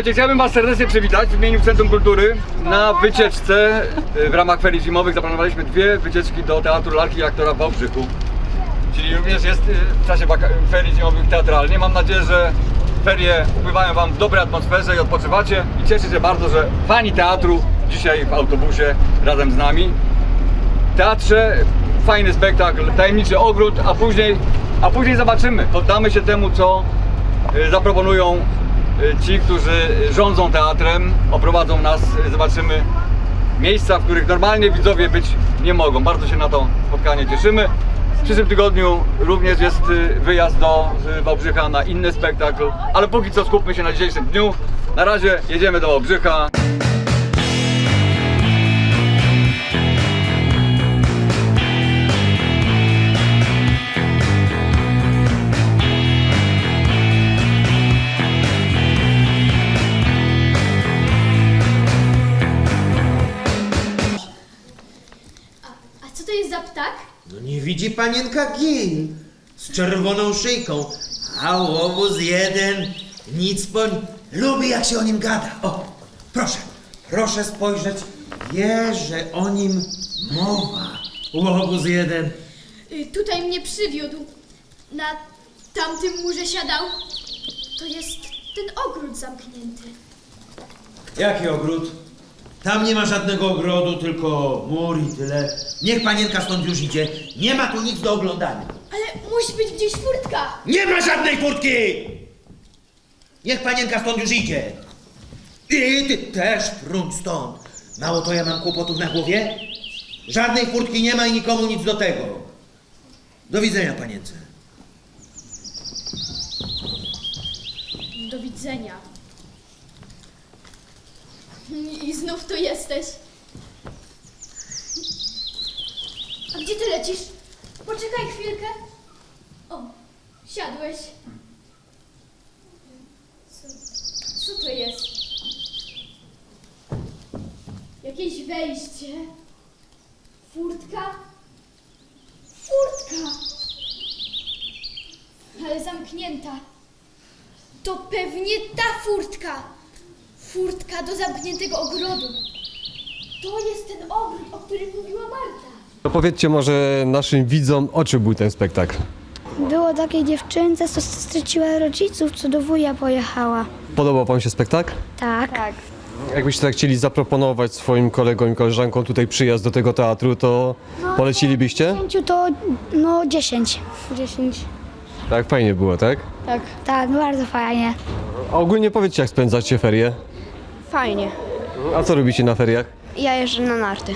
Słuchajcie, chciałbym Was serdecznie przywitać w imieniu Centrum Kultury na wycieczce y, w ramach ferii zimowych. Zaplanowaliśmy dwie wycieczki do Teatru Lalki i Aktora w Wałbrzychu. Czyli również jest y, w czasie ferii zimowych teatralnie. Mam nadzieję, że ferie upływają Wam w dobrej atmosferze i odpoczywacie. I cieszę się bardzo, że fani teatru dzisiaj w autobusie razem z nami. W teatrze fajny spektakl, tajemniczy ogród, a później, a później zobaczymy. Poddamy się temu, co y, zaproponują ci, którzy rządzą teatrem, oprowadzą nas, y, zobaczymy miejsca, w których normalnie widzowie być nie mogą. Bardzo się na to spotkanie cieszymy. W przyszłym tygodniu również jest y, wyjazd do Wałbrzycha na inny spektakl, ale póki co skupmy się na dzisiejszym dniu. Na razie jedziemy do Wałbrzycha. Ptak? No nie widzi panienka Gil z czerwoną szyjką, a łobuz jeden nic po... Lubi jak się o nim gada. O, proszę, proszę spojrzeć, wie, że o nim mowa. Łobuz jeden. Y, tutaj mnie przywiódł. Na tamtym murze siadał. To jest ten ogród zamknięty. Jaki ogród? Tam nie ma żadnego ogrodu, tylko mur i tyle. Niech panienka stąd już idzie. Nie ma tu nic do oglądania. Ale musi być gdzieś furtka. Nie ma żadnej furtki! Niech panienka stąd już idzie. I ty też fruń stąd. Mało to ja mam kłopotów na głowie? Żadnej furtki nie ma i nikomu nic do tego. Do widzenia, panience. Do widzenia. I znów tu jesteś. A gdzie ty lecisz? Poczekaj chwilkę. O, siadłeś. Co, co to jest? Jakieś wejście? Furtka? Furtka! Ale zamknięta. To pewnie ta furtka. Furtka do zamkniętego ogrodu. To jest ten ogród, o którym mówiła Marta. To powiedzcie może naszym widzom, o czym był ten spektakl. Było takiej dziewczynce, co straciła rodziców, co do wuja pojechała. Podobał Wam się spektakl? Tak. tak. Jakbyście tak chcieli zaproponować swoim kolegom i koleżankom tutaj przyjazd do tego teatru, to polecilibyście? Pięciu to no 10. 10. Tak, fajnie było, tak? Tak, bardzo fajnie. A ogólnie powiedzcie, jak spędzacie ferie? Fajnie. A co robicie na feriach? Ja jeżdżę na narty.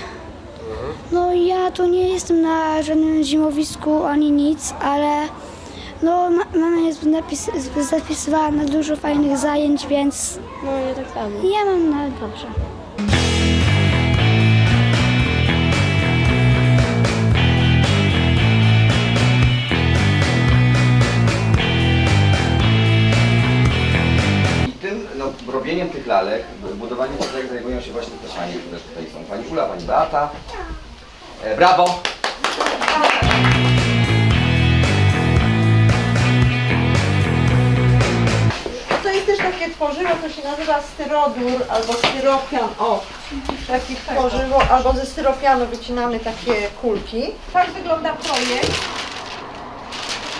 No ja tu nie jestem na żadnym zimowisku ani nic, ale no ma, mama jest napis, zapisywała na dużo fajnych zajęć, więc No ja tak samo. ja mam na dobrze. Robieniem tych lalek, budowaniem tych lalek zajmują się właśnie te panie, które tutaj są. Pani Ula, pani Beata. E, brawo! To jest też takie tworzywo, to się nazywa styrodur albo styropian. O, takie tworzywo, albo ze styropianu wycinamy takie kulki. Tak wygląda projekt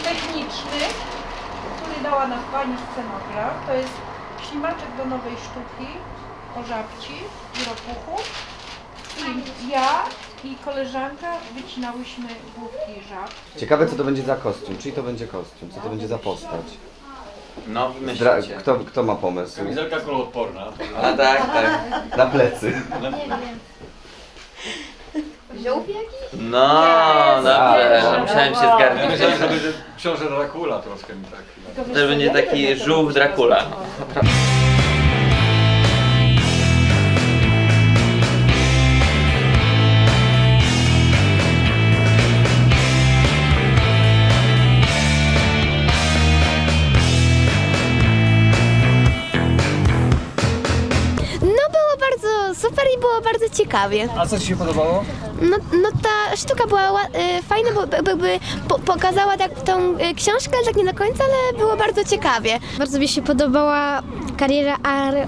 techniczny, który dała nam pani scenograf. To jest ślimaczek do nowej sztuki o żabci i ropuchu. I ja i koleżanka wycinałyśmy główki żab. Ciekawe co to będzie za kostium, czyj to będzie kostium, co to będzie za postać. No, Dra wymyślicie. kto, kto ma pomysł? Kamizelka kuloodporna. A tak, tak. Na plecy. No, dobrze. Musiałem się Ja zgarnąć. myślałem, że będzie książę Dracula troszkę mi tak. To będzie taki żółw Dracula. Super i było bardzo ciekawie. A co Ci się podobało? No, no ta sztuka była ła- y, fajna, bo by, by, by po, pokazała tak tą y, książkę, ale tak nie do końca, ale było bardzo ciekawie. Bardzo mi się podobała kariera ar, y,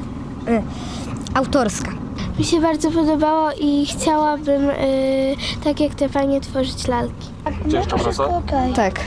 autorska. Mi się bardzo podobało i chciałabym, y, tak jak te panie, tworzyć lalki. Gdzie jeszcze praca? Tak.